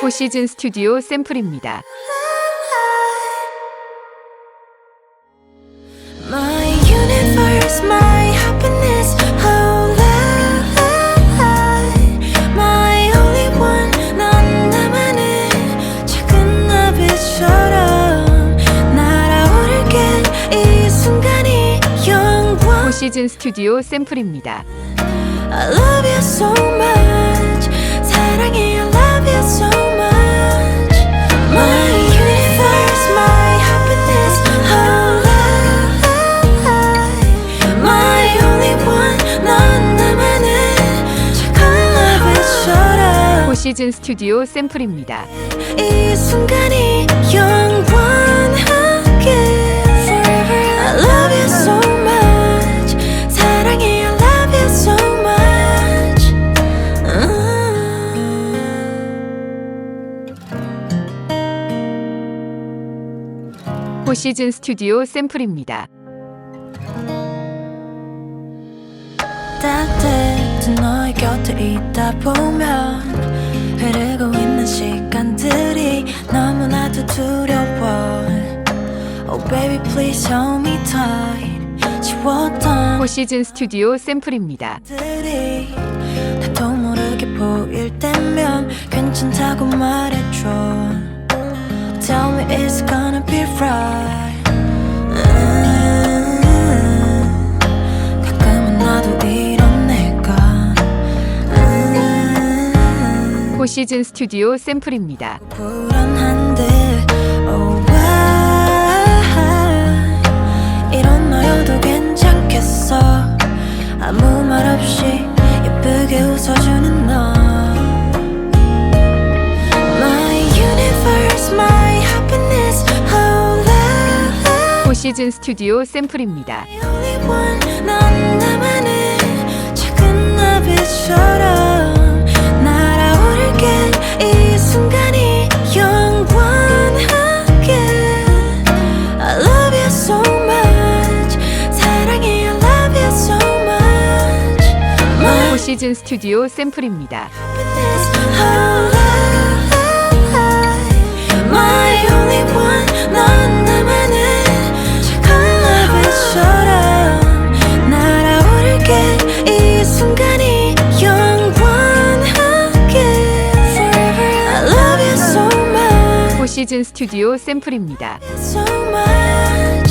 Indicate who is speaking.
Speaker 1: 포시즌 스튜디오 샘플입니다. 포시즌 스튜디오 샘플입니다.
Speaker 2: I love you so much.
Speaker 1: 시즌 스튜디오 샘플입니다.
Speaker 2: 이 순간이 영원하게 I love you so much 사랑해 I love you so much
Speaker 1: 포시즌 스튜디오 샘플입니다.
Speaker 2: 따뜻한 너의 곁에 있다 보면 흐르고 있는 시간들이 너무나도 두려워. Oh baby please hold me tight. 지웠던
Speaker 1: 포시즌 스튜디오 샘플입니다.
Speaker 2: 들이 나도 모르게 보일 때면 괜찮다고 말해줘. Tell me it's gonna be right
Speaker 1: 시즌 스튜디오 샘플입니다.
Speaker 2: 불안한데 oh why? 이런 너여도 괜찮겠어? 아무 말 없이 예쁘게 웃어주는 너. My universe, my happiness, whole life
Speaker 1: 포시즌 스튜디오 샘플입니다.
Speaker 2: only one 넌 나만
Speaker 1: 시즌 스튜디오 샘플입니다. 포시즌 스튜디오 샘플입니다.
Speaker 2: 음.